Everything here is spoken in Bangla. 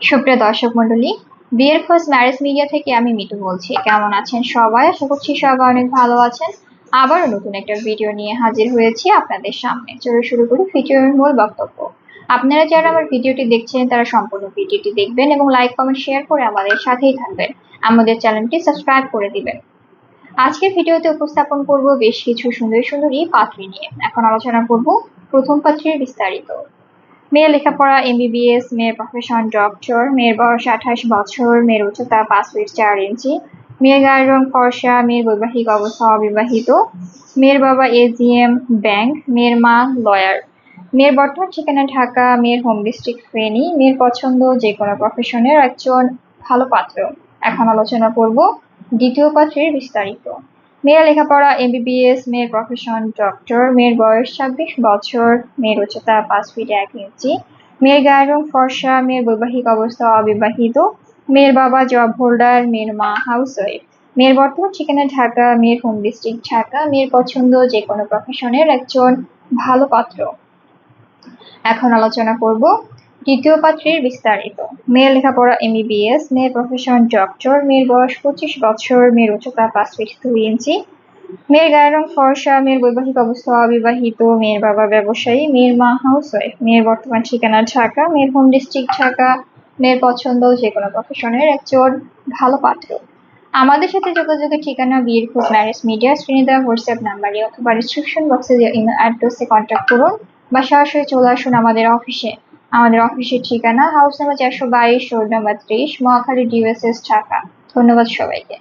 সুপ্রিয় দর্শক মন্ডলী বিয়ের খোঁজ ম্যারেজ মিডিয়া থেকে আমি মিতু বলছি। কেমন আছেন সবাই? আশা করছি সবাই অনেক ভালো আছেন। আবারও নতুন একটা ভিডিও নিয়ে হাজির হয়েছি আপনাদের সামনে। চলে শুরু করি ভিডিওর মূল বক্তব্য। আপনারা যারা আমার ভিডিওটি দেখছেন, তারা সম্পূর্ণ ভিডিওটি দেখবেন এবং লাইক, কমেন্ট, শেয়ার করে আমাদের সাথেই থাকবেন। আমাদের চ্যানেলটি সাবস্ক্রাইব করে দিবেন। আজকের ভিডিওতে উপস্থাপন করব বেশ কিছু সুন্দর সুন্দরী পাত্রী নিয়ে। এখন আলোচনা করব প্রথম পাত্রীর বিস্তারিত। মেয়ের লেখাপড়া এমবিবিএস মেয়ের প্রফেশন ডক্টর মেয়ের বয়স আঠাশ বছর, মেয়ের উচ্চতা পাঁচ ফিট চার ইঞ্চি, মেয়ের গায়ের রং ফর্সা, মেয়ের বৈবাহিক অবস্থা অবিবাহিত, মেয়ের বাবা এজিএম ব্যাংক মেয়ের মা লয়ার মেয়ের বর্তমান ঠিকানা ঢাকা, মেয়ের হোম ডিস্ট্রিক্ট ফেনী, মেয়ের পছন্দ যে কোনো প্রফেশনের একজন ভালো পাত্র। এখন আলোচনা করব দ্বিতীয় পাত্রের বিস্তারিত। মেয়ের লেখাপড়া এমবিবিএস মেয়ের প্রফেশন ডক্টর মেয়ের বয়স ছাব্বিশ বছর, মেয়ের উচ্চতা পাঁচ ফিট এক ইঞ্চি, মেয়ের গায়ের রং ফর্সা, মেয়ের বৈবাহিক অবস্থা অবিবাহিত, মেয়ের বাবা জব হোল্ডার মেয়ের মা হাউস ওয়াইফ মেয়ের বর্তমান ঠিকানা ঢাকা, মেয়ের হোম ডিস্ট্রিক্ট ঢাকা, মেয়ের পছন্দ যে কোনো প্রফেশনের একজন ভালো পাত্র। এখন আলোচনা করব দ্বিতীয় পাত্রীর বিস্তারিত। মেয়ের লেখাপড়া এমবিবিএস মেয়ের প্রফেশন ডক্টর মেয়ের বয়স পঁচিশ বছর, মেয়ের উচ্চতা পাঁচ ফিট দুই ইঞ্চি মেয়ের গায়ের রং ফর্সা, মেয়ের বৈবাহিক অবস্থা অবিবাহিত, মেয়ের বাবা ব্যবসায়ী, মেয়ের মা হাউস ওয়াইফ মেয়ের বর্তমান ঠিকানা ঢাকা, মেয়ের হোম ডিস্ট্রিক্ট ঢাকা, মেয়ের পছন্দ যে কোনো প্রফেশনের একজন ভালো পাত্র। আমাদের সাথে যোগাযোগের ঠিকানা বিয়ের খোঁজ ম্যারেজ মিডিয়া স্ক্রিনে দেওয়া হোয়াটসঅ্যাপ নাম্বারে অথবা ডিসক্রিপশন বক্সে ইমেল অ্যাড্রেসে কন্ট্যাক্ট করুন বা সরাসরি চলে আসুন আমাদের অফিসে আমাদের অফিসের ঠিকানা হাউস নাম্বার চারশো বাইশ, রোড নাম্বার ত্রিশ, মহাখালী ডিউএসএস ঢাকা। ধন্যবাদ সবাইকে।